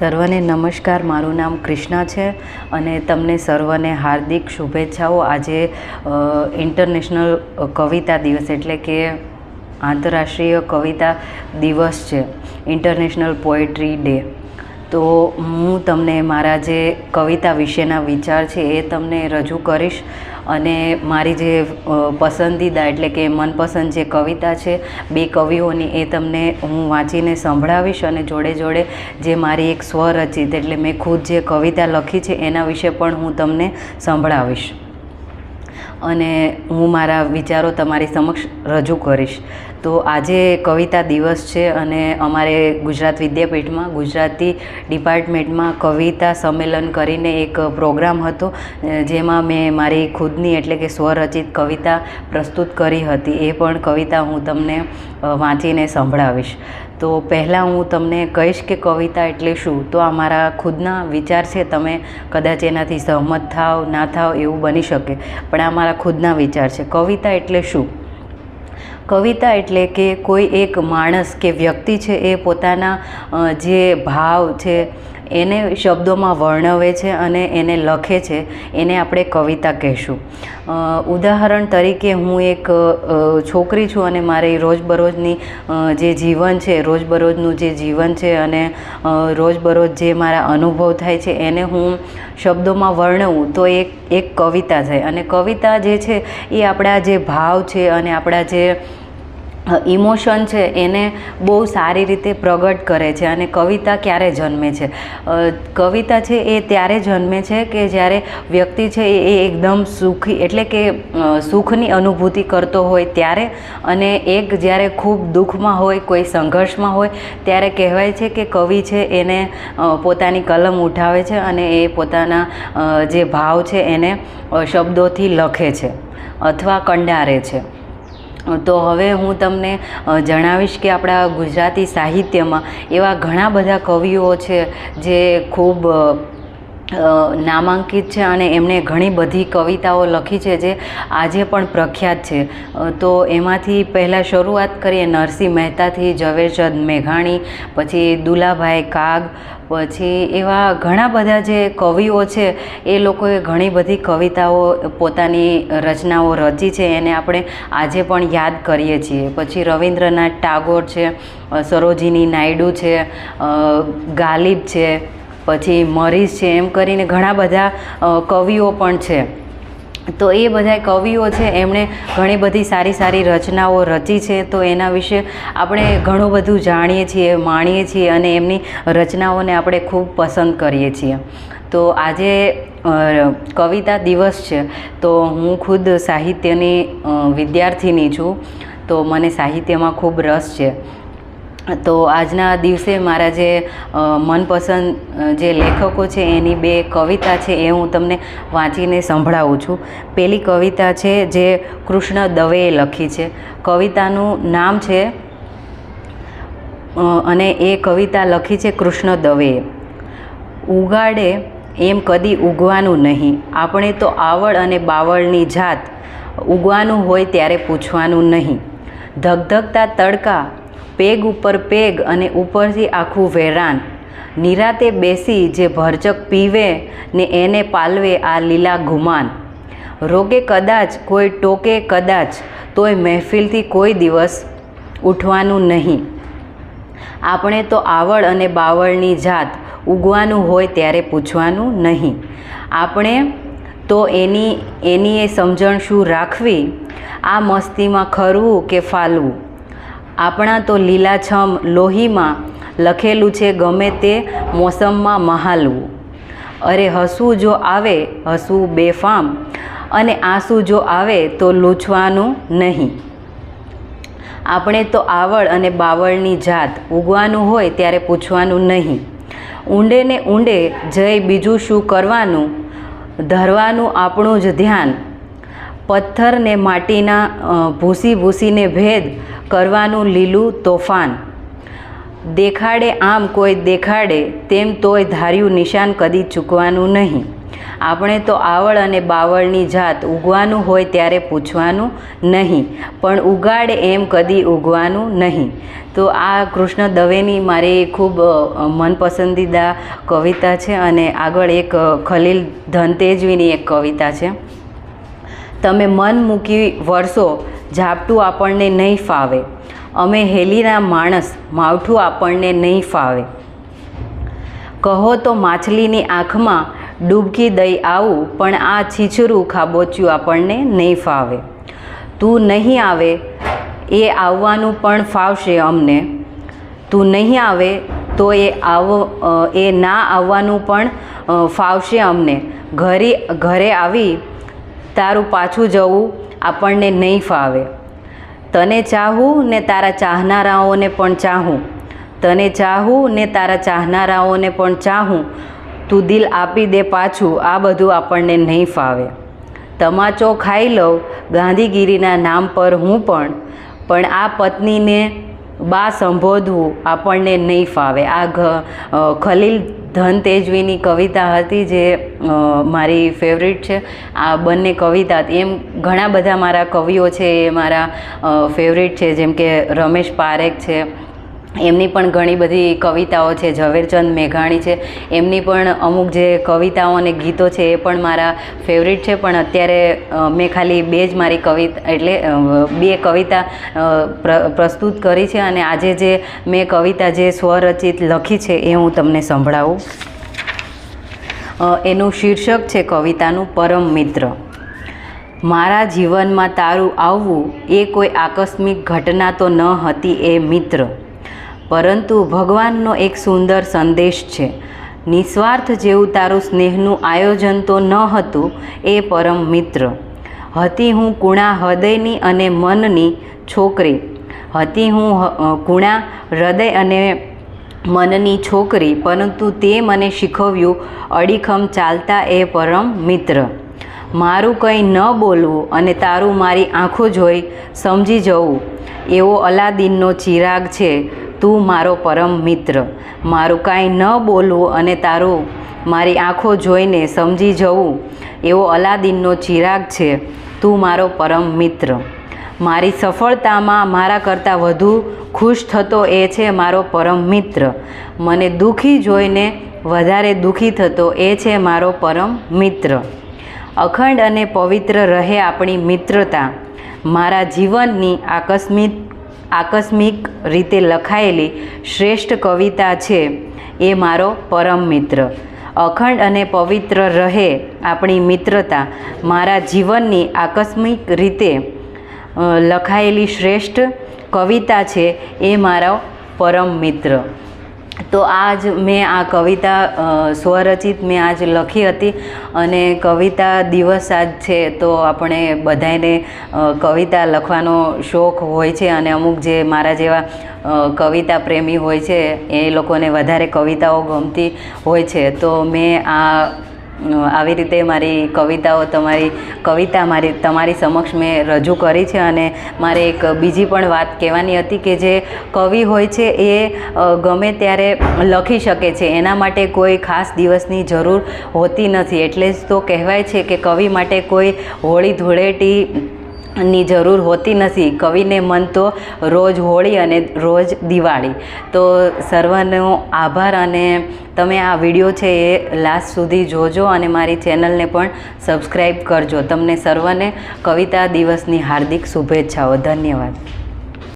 સર્વને નમસ્કાર, મારું નામ ક્રિષ્ના છે અને તમને સર્વને હાર્દિક શુભેચ્છાઓ. આજે ઇન્ટરનેશનલ કવિતા દિવસ એટલે કે આંતરરાષ્ટ્રીય કવિતા દિવસ છે ઇન્ટરનેશનલ પોએટ્રી ડે તો હું તમને મારા જે કવિતા વિશેના વિચાર છે એ તમને રજૂ કરીશ. અને મારી જે પસંદીદા એટલે કે મનપસંદ જે કવિતા છે, બે કવિઓની એ તમને હું વાંચીને સંભળાવીશ અને જોડે જોડે જે મારી એક સ્વરચિત એટલે મેં ખુદ જે કવિતા લખી છે એના વિશે પણ હું તમને સંભળાવીશ. અને હું મારા વિચારો તમારી સમક્ષ રજૂ કરીશ. તો આજે કવિતા દિવસ છે અને અમારે ગુજરાત વિદ્યાપીઠમાં, ગુજરાતી ડિપાર્ટમેન્ટમાં કવિતા સંમેલન કરીને એક પ્રોગ્રામ હતો જેમાં મેં મારી ખુદની એટલે કે સ્વરચિત કવિતા પ્રસ્તુત કરી હતી. એ પણ કવિતા હું તમને વાંચીને સંભળાવીશ. તો પહેલાં હું તમને કહીશ કે કવિતા એટલે શું? તો આ મારા ખુદના વિચાર છે. તમે કદાચ એનાથી સહમત થાવ, ના થાવ એવું બની શકે. પણ આ મારા ખુદના વિચાર છે. કવિતા એટલે શું? કવિતા એટલે કે કોઈ એક માણસ કે વ્યક્તિ છે એ પોતાના જે ભાવ છે એને શબ્દોમાં વર્ણવે છે અને એને લખે છે, એને આપણે કવિતા કહેશું. ઉદાહરણ તરીકે હું એક છોકરી છું અને મારી રોજબરોજની જે જીવન છે, રોજબરોજનું જે જીવન છે અને રોજબરોજ જે મારા અનુભવ થાય છે, એને હું શબ્દોમાં વર્ણવું તો એક એક કવિતા થાય. અને કવિતા જે છે એ આપણા જે ભાવ છે અને આપણા જે ઇમોશન છે એને બહુ સારી રીતે પ્રગટ કરે છે અને કવિતા ક્યારે જન્મે છે. કવિતા છે એ ત્યારે જન્મે છે કે જ્યારે વ્યક્તિ છે એ એકદમ સુખી, એટલે કે સુખની અનુભૂતિ કરતો હોય ત્યારે અને એક જ્યારે ખૂબ દુઃખમાં હોય, કોઈ સંઘર્ષમાં હોય, ત્યારે કહેવાય છે કે કવિ છે એને પોતાની કલમ ઉઠાવે છે અને એ પોતાના જે ભાવ છે એને શબ્દોથી લખે છે અથવા કંડારે છે. તો હવે હું તમને જણાવીશ કે આપણા ગુજરાતી સાહિત્યમાં એવા ઘણા બધા કવિઓ છે જે ખૂબ નામાંકિત છે અને એમણે ઘણી બધી કવિતાઓ લખી છે જે આજે પણ પ્રખ્યાત છે. તો એમાંથી પહેલાં શરૂઆત કરીએ નરસિંહ મહેતાથી, ઝવેરચંદ મેઘાણી, પછી દુલાભાઈ કાગ પછી એવા ઘણા બધા જે કવિઓ છે, એ લોકોએ ઘણી બધી કવિતાઓ પોતાની રચનાઓ રચી છે, એને આપણે આજે પણ યાદ કરીએ છીએ. પછી રવિન્દ્રનાથ ટાગોર છે સરોજીની નાયડુ છે ગાલિબ છે, પછી મરીઝ છે, એમ કરીને ઘણા બધા કવિઓ પણ છે. તો એ બધા કવિઓ છે, એમણે ઘણી બધી સારી સારી રચનાઓ રચી છે, તો એના વિશે આપણે ઘણું બધું જાણીએ છીએ, માણીએ છીએ અને એમની રચનાઓને આપણે ખૂબ પસંદ કરીએ છીએ. તો આજે કવિતા દિવસ છે, તો હું ખુદ સાહિત્યની વિદ્યાર્થીની છું, તો મને સાહિત્યમાં ખૂબ રસ છે. તો આજના દિવસે મારા જે મનપસંદ જે લેખકો છે, એની બે કવિતા છે, એ હું તમને વાંચીને સંભળાવું છું. પેલી કવિતા છે, જે કૃષ્ણ દવેએ લખી છે. કવિતાનું નામ છે અને એ કવિતા લખી છે કૃષ્ણ દવેએ. ઉગાડે એમ કદી ઉગવાનું નહીં. આપણે તો આવડ અને બાવળની જાત. ઉગવાનું હોય ત્યારે પૂછવાનું નહીં. ધગધગતા તડકા પેગ ઉપર પેગ અને ઉપરથી આખું વેરાન. નિરાતે બેસી જે ભરચક પીવે ને એને પાલવે આ લીલા ગુમાન. રોગે કદાચ, કોઈ ટોકે કદાચ, તોય મહેફિલથી કોઈ દિવસ ઉઠવાનું નહીં. આપણે તો આવડ અને બાવળની જાત ઉગવાનું હોય ત્યારે પૂછવાનું નહીં. આપણે તો એની એની એ સમજણ શું રાખવી? આ મસ્તીમાં ખરવું કે ફાલવું? આપણા તો લીલાછમ લોહીમાં લખેલું છે ગમે તે મોસમમાં મહાલવું. અરે હસવું જો આવે, હસવું બેફામ. અને આંસુ જો આવે તો લૂછવાનું નહીં. આપણે તો આવડ અને બાવળની જાત ઉગવાનું હોય ત્યારે પૂછવાનું નહીં. ઊંડે ને ઊંડે જઈ બીજું શું કરવાનું? ધરવાનું આપણું જ ધ્યાન. પથ્થર ને માટીના ભૂસી ભૂસીને ભેદ કરવાનું લીલું તોફાન. દેખાડે આમ કોઈ દેખાડે, તેમ તોય ધાર્યું નિશાન કદી ચૂકવાનું નહીં. આપણે તો આવળ અને બાવળની જાત ઉગવાનું હોય ત્યારે પૂછવાનું નહીં, પણ ઉગાડે એમ કદી ઉગવાનું નહીં. તો આ કૃષ્ણ દવેની મારી ખૂબ મનપસંદીદા કવિતા છે અને આગળ એક ખલીલ ધનતેજવીની એક કવિતા છે. તમે મન મૂકી વરસો ઝાપટું આપણને નહીં ફાવે. અમે હેલીના માણસ, માવઠું આપણને નહીં ફાવે. કહો તો માછલીની આંખમાં ડૂબકી દઈ આવું, પણ આ છીછરું ખાબોચ્યું આપણને નહીં ફાવે. તું નહીં આવે, એ આવવાનું પણ ફાવશે અમને. તું નહીં આવે, તો એ આવ એ ના આવવાનું પણ ફાવશે અમને. ઘરે ઘરે આવી તારું પાછું જવું આપણને નહીં ફાવે. તને ચાહું ને તારા ચાહનારાઓને પણ ચાહું. તને ચાહું ને તારા ચાહનારાઓને પણ ચાહું. તું દિલ આપી દે પાછું, આ બધું આપણને નહીં ફાવે. તમાચો ખાઈ લઉં, ગાંધીગીરીના નામ પર હું પણ. પણ આ પત્નીને બા સંબોધવું આપણને નહીં ફાવે. આ ખલીલ ધન તેજવીની કવિતા હતી જે મારી ફેવરિટ છે. આ બંને કવિતા એમ ઘણા બધા મારા કવિઓ છે એ મારા ફેવરિટ છે. જેમ કે રમેશ પારેખ છે એમની પણ ઘણી બધી કવિતાઓ છે. ઝવેરચંદ મેઘાણી છે. એમની પણ અમુક જે કવિતાઓ અને ગીતો છે એ પણ મારા ફેવરિટ છે. પણ અત્યારે મેં ખાલી બે જ મારી કવિતા એટલે બે કવિતા પ્રસ્તુત કરી છે અને આજે જે મેં કવિતા જે સ્વરચિત લખી છે એ હું તમને સંભળાવું. એનું શીર્ષક છે કવિતાનું પરમ મિત્ર. મારા જીવનમાં તારું આવવું એ કોઈ આકસ્મિક ઘટના તો ન હતી એ મિત્ર. પરંતુ ભગવાનનો એક સુંદર સંદેશ છે. નિસ્વાર્થ જેવું તારું સ્નેહનું આયોજન તો ન હતું, એ પરમ મિત્ર. હતી હું કુણા હૃદયની અને મનની છોકરી. હતી હું કુણા હૃદય અને મનની છોકરી, પરંતુ તે મને શીખવ્યું, અડીખમ ચાલતા એ પરમ મિત્ર. મારું કંઈ ન બોલવું અને તારું મારી આંખો જોઈ સમજી જવું, એવો અલાદીનનો ચિરાગ છે. તું મારો પરમ મિત્ર. મારું કાંઈ ન બોલવું અને તારું મારી આંખો જોઈને સમજી જવું એવો અલાદીનનો ચિરાગ છે. તું મારો પરમ મિત્ર. મારી સફળતામાં મારા કરતાં વધુ ખુશ થતો એ છે મારો પરમ મિત્ર. મને દુઃખી જોઈને વધારે દુઃખી થતો એ છે મારો પરમ મિત્ર. અખંડ અને પવિત્ર રહે આપણી મિત્રતા. મારા જીવનની આકસ્મિક આકસ્મિક રીતે લખાયેલી શ્રેષ્ઠ કવિતા છે એ મારો પરમ મિત્ર. અખંડ અને પવિત્ર રહે આપણી મિત્રતા, મારા જીવનની આકસ્મિક રીતે લખાયેલી શ્રેષ્ઠ કવિતા છે એ મારો પરમ મિત્ર. તો આજ મેં આ કવિતા સ્વરચિત મેં આજ લખી હતી અને કવિતા દિવસ આજ છે તો આપણે બધાને કવિતા લખવાનો શોખ હોય છે અને અમુક જે મારા જેવા કવિતા પ્રેમી હોય છે એ લોકોને વધારે કવિતાઓ ગમતી હોય છે. તો મેં આ આવી રીતે મારી કવિતાઓ તમારી, કવિતા મારી, તમારી સમક્ષ મેં રજૂ કરી છે અને મારે એક બીજી પણ વાત કહેવાની હતી કે જે કવિ હોય છે એ ગમે ત્યારે લખી શકે છે. એના માટે કોઈ ખાસ દિવસની જરૂર હોતી નથી. એટલે જ તો કહેવાય છે કે કવિ માટે કોઈ હોળી ધૂળેટી ની જરૂર હોતી નથી. કવિને મન તો રોજ હોળી અને રોજ દિવાળી. તો સર્વનો આભાર અને તમે આ વીડિયો છે એ લાસ્ટ સુધી જોજો અને મારી ચેનલને પણ સબસ્ક્રાઈબ કરજો. તમને સર્વને કવિતા દિવસની હાર્દિક શુભેચ્છાઓ. ધન્યવાદ.